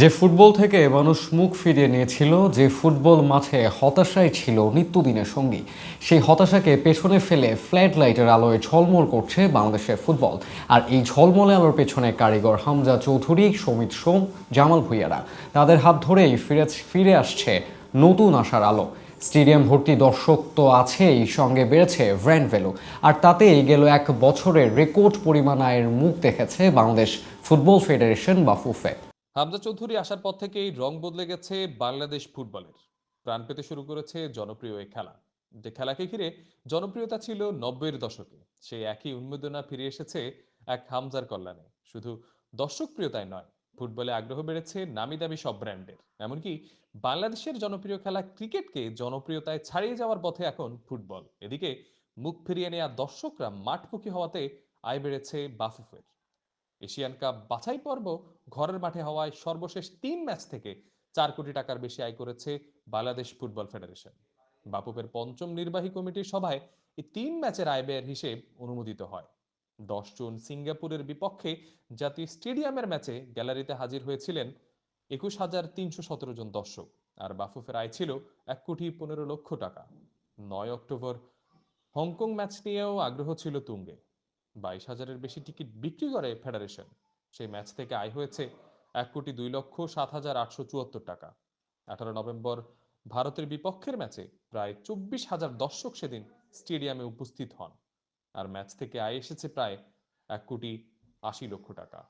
যে ফুটবল থেকে মানুষ মুখ ফিরিয়ে নিয়েছিল, যে ফুটবল মাঠে হতাশাই ছিল নিত্যদিনের সঙ্গী। সেই হতাশাকে পেছনে ফেলে ফ্ল্যাট লাইটের আলোয় ঝলমল করছে বাংলাদেশের ফুটবল। আর এই ঝলমলে আলোর পেছনে কারিগর হামজা চৌধুরী, সমিত সোম, জামাল ভুইয়ারা। তাদের হাত ধরেই ফিরে ফিরে আসছে নতুন আশার আলো। স্টেডিয়াম ভর্তি দর্শক তো আছেই, সঙ্গে বেড়েছে ব্র্যান্ড ভ্যালু। আর তাতেই গেল এক বছরের রেকর্ড পরিমাণ আয়ের মুখ দেখেছে বাংলাদেশ ফুটবল ফেডারেশন বা ফুফে। হামজা চৌধুরী আসার পর থেকেই রং বদলে গেছে বাংলাদেশ ফুটবলের। প্রাণ পেতে শুরু করেছে জনপ্রিয় এই খেলা। যে খেলাকে ঘিরে জনপ্রিয়তা ছিল নব্বইয়ের দশকে। সেই একই উন্মেদনা ফিরে এসেছে এক হামজার কল্যাণে। শুধু দর্শক প্রিয়তায় নয়, ফুটবলে আগ্রহ বেড়েছে নামি দামি সব ব্র্যান্ডের। এমনকি বাংলাদেশের জনপ্রিয় খেলা ক্রিকেটকে জনপ্রিয়তায় ছাড়িয়ে যাওয়ার পথে এখন ফুটবল। এদিকে মুখ ফিরিয়ে নেওয়া দর্শকরা মাঠমুখী হওয়াতে আয় বেড়েছে বাফুফের। এশিয়ান কাপ বাছাই পর্ব ঘরের মাঠে হওয়ায় সর্বশেষ তিন ম্যাচ থেকে চার কোটি টাকার বেশি আয় করেছে বাংলাদেশ ফুটবল ফেডারেশন। বাপুপের পঞ্চম নির্বাহী কমিটির সভায় এই তিন ম্যাচের আয় ব্যয়ের হিসেব অনুমোদিত হয়। দশ জুন সিঙ্গাপুরের বিপক্ষে জাতীয় স্টেডিয়ামের ম্যাচে গ্যালারিতে হাজির হয়েছিলেন একুশ হাজার তিনশো সতেরো জন দর্শক আর বাফুফের আয় ছিল এক কোটি পনেরো লক্ষ টাকা। নয় অক্টোবর হংকং ম্যাচ নিয়েও আগ্রহ ছিল তুঙ্গে। বাইশ হাজারের বেশি টিকিট বিক্রি করে ফেডারেশন। সেই ম্যাচ থেকে আয় হয়েছে এক কোটি দুই লক্ষ সাত হাজার আটশো চুয়াত্তর টাকা। আঠারো নভেম্বর ভারতের বিপক্ষের ম্যাচে প্রায় চব্বিশ হাজার দর্শক সেদিন স্টেডিয়ামে উপস্থিত হন। আর ম্যাচ থেকে আয় এসেছে প্রায় এক কোটি আশি লক্ষ টাকা।